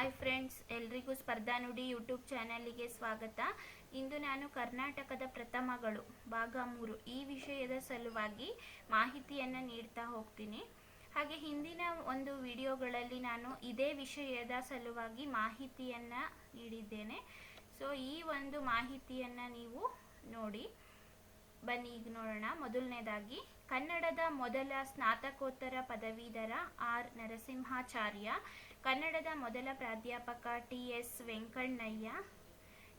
Hi friends, ಎಲ್ರಿಗೂ ಸ್ಪರ್ಧಾ ನುಡಿ ಯೂಟ್ಯೂಬ್ ಚಾನಲಿಗೆ ಸ್ವಾಗತ. ಇಂದು ನಾನು ಕರ್ನಾಟಕದ ಪ್ರಥಮಗಳು ಭಾಗ ಮೂರು. ಈ ವಿಷಯದ ಸಲುವಾಗಿ ಮಾಹಿತಿಯನ್ನು ನೀಡ್ತಾ ಹೋಗ್ತೀನಿ. ಹಾಗೆ ಹಿಂದಿನ ಒಂದು ವಿಡಿಯೋಗಳಲ್ಲಿ ನಾನು ಇದೇ ವಿಷಯದ ಸಲುವಾಗಿ ಮಾಹಿತಿಯನ್ನು ನೀಡಿದ್ದೇನೆ. ಸೊ ಈ ಒಂದು ಮಾಹಿತಿಯನ್ನು ನೀವು ನೋಡಿ. ಬನ್ನಿ ಈಗ ನೋಡೋಣ. ಮೊದಲನೇದಾಗಿ, ಕನ್ನಡದ ಮೊದಲ ಸ್ನಾತಕೋತ್ತರ ಪದವೀಧರ ಆರ್. ನರಸಿಂಹಾಚಾರ್ಯ, ಕನ್ನಡದ ಮೊದಲ ಪ್ರಾಧ್ಯಾಪಕ ಟಿ. ಎಸ್. ವೆಂಕಣ್ಣಯ್ಯ.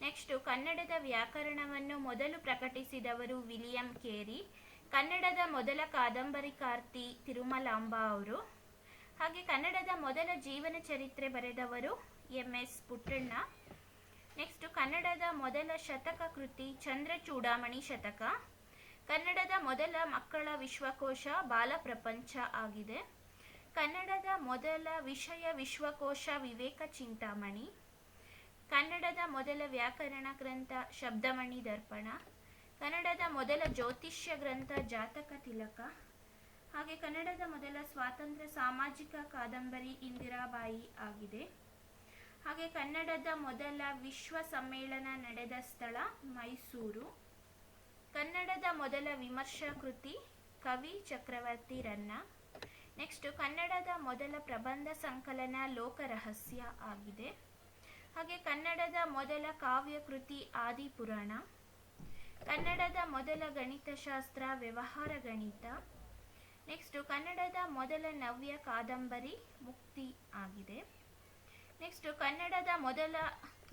ನೆಕ್ಸ್ಟು, ಕನ್ನಡದ ವ್ಯಾಕರಣವನ್ನು ಮೊದಲು ಪ್ರಕಟಿಸಿದವರು ವಿಲಿಯಂ ಕೇರಿ, ಕನ್ನಡದ ಮೊದಲ ಕಾದಂಬರಿಕಾರ್ತಿ ತಿರುಮಲಾಂಬ ಅವರು. ಹಾಗೆ ಕನ್ನಡದ ಮೊದಲ ಜೀವನ ಚರಿತ್ರೆ ಬರೆದವರು ಎಂ. ಎಸ್. ಪುಟ್ಟಣ್ಣ. ನೆಕ್ಸ್ಟ್, ಕನ್ನಡದ ಮೊದಲ ಶತಕ ಕೃತಿ ಚಂದ್ರಚೂಡಾಮಣಿ ಶತಕ. ಕನ್ನಡದ ಮೊದಲ ಮಕ್ಕಳ ವಿಶ್ವಕೋಶ ಬಾಲ ಪ್ರಪಂಚ ಆಗಿದೆ. ಕನ್ನಡದ ಮೊದಲ ವಿಷಯ ವಿಶ್ವಕೋಶ ವಿವೇಕ ಚಿಂತಾಮಣಿ. ಕನ್ನಡದ ಮೊದಲ ವ್ಯಾಕರಣ ಗ್ರಂಥ ಶಬ್ದಮಣಿ ದರ್ಪಣ. ಕನ್ನಡದ ಮೊದಲ ಜ್ಯೋತಿಷ್ಯ ಗ್ರಂಥ ಜಾತಕ ತಿಲಕ. ಹಾಗೆ ಕನ್ನಡದ ಮೊದಲ ಸ್ವಾತಂತ್ರ್ಯ ಸಾಮಾಜಿಕ ಕಾದಂಬರಿ ಇಂದಿರಾಬಾಯಿ ಆಗಿದೆ. ಹಾಗೆ ಕನ್ನಡದ ಮೊದಲ ವಿಶ್ವ ಸಮ್ಮೇಳನ ನಡೆದ ಸ್ಥಳ ಮೈಸೂರು. ಕನ್ನಡದ ಮೊದಲ ವಿಮರ್ಶಾ ಕೃತಿ ಕವಿ ಚಕ್ರವರ್ತಿ ರನ್ನ. ನೆಕ್ಸ್ಟ್ ಕನ್ನಡದ ಮೊದಲ ಪ್ರಬಂಧ ಸಂಕಲನ ಲೋಕ ರಹಸ್ಯ ಆಗಿದೆ. ಹಾಗೆ ಕನ್ನಡದ ಮೊದಲ ಕಾವ್ಯ ಕೃತಿ ಆದಿಪುರಾಣ. ಕನ್ನಡದ ಮೊದಲ ಗಣಿತಶಾಸ್ತ್ರ ವ್ಯವಹಾರ ಗಣಿತ. ನೆಕ್ಸ್ಟ್ ಕನ್ನಡದ ಮೊದಲ ನವ್ಯ ಕಾದಂಬರಿ ಮುಕ್ತಿ ಆಗಿದೆ. ನೆಕ್ಸ್ಟ್ ಕನ್ನಡದ ಮೊದಲ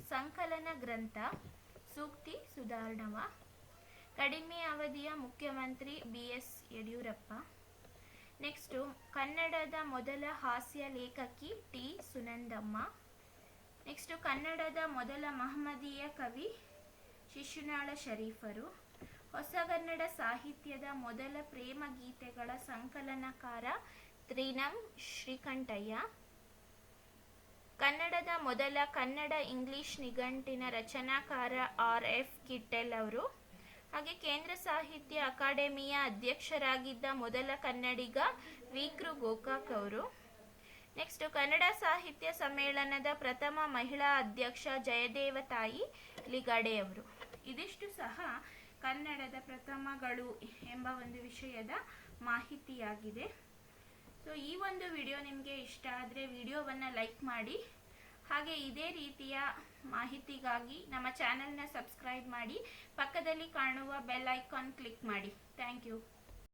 ಸಂಕಲನ ಗ್ರಂಥ ಸೂಕ್ತಿ ಸುಧಾರಣವ. ಕಡಿಮೆ ಅವಧಿಯ ಮುಖ್ಯಮಂತ್ರಿ ಬಿ ಎಸ್ ಯಡಿಯೂರಪ್ಪ. ನೆಕ್ಸ್ಟು ಕನ್ನಡದ ಮೊದಲ ಹಾಸ್ಯ ಲೇಖಕಿ ಟಿ ಸುನಂದಮ್ಮ. ನೆಕ್ಸ್ಟು ಕನ್ನಡದ ಮೊದಲ ಮಹಮ್ಮದೀಯ ಕವಿ ಶಿಶುನಾಳ ಶರೀಫರು. ಹೊಸಗನ್ನಡ ಸಾಹಿತ್ಯದ ಮೊದಲ ಪ್ರೇಮ ಗೀತೆಗಳ ಸಂಕಲನಕಾರ ತ್ರಿನಂ ಶ್ರೀಕಂಠಯ್ಯ. ಕನ್ನಡದ ಮೊದಲ ಕನ್ನಡ ಇಂಗ್ಲಿಷ್ ನಿಘಂಟಿನ ರಚನಾಕಾರ ಆರ್ ಎಫ್ ಕಿಟ್ಟೆಲ್ ಅವರು. ಹಾಗೆ ಕೇಂದ್ರ ಸಾಹಿತ್ಯ ಅಕಾಡೆಮಿಯ ಅಧ್ಯಕ್ಷರಾಗಿದ್ದ ಮೊದಲ ಕನ್ನಡಿಗ ವಿಕೃ ಗೋಕಾಕ್ ಅವರು. ನೆಕ್ಸ್ಟ್ ಕನ್ನಡ ಸಾಹಿತ್ಯ ಸಮ್ಮೇಳನದ ಪ್ರಥಮ ಮಹಿಳಾ ಅಧ್ಯಕ್ಷ ಜಯದೇವತಾಯಿ ಲಿಗಾಡೆ ಅವರು. ಇದಿಷ್ಟು ಸಹ ಕನ್ನಡದ ಪ್ರಥಮಗಳು ಎಂಬ ಒಂದು ವಿಷಯದ ಮಾಹಿತಿಯಾಗಿದೆ. ಸೊ ಈ ಒಂದು ವಿಡಿಯೋ ನಿಮಗೆ ಇಷ್ಟ ಆದರೆ ವಿಡಿಯೋವನ್ನು ಲೈಕ್ ಮಾಡಿ ಹಾಗೆ ಇದೇ ರೀತಿಯ ಮಾಹಿತಿಗಾಗಿ ನಮ್ಮ ಚಾನೆಲ್ನ ಸಬ್ಸ್ಕ್ರೈಬ್ ಮಾಡಿ ಪಕ್ಕದಲ್ಲಿ ಕಾಣುವ ಬೆಲ್ ಐಕಾನ್ ಕ್ಲಿಕ್ ಮಾಡಿ. Thank you.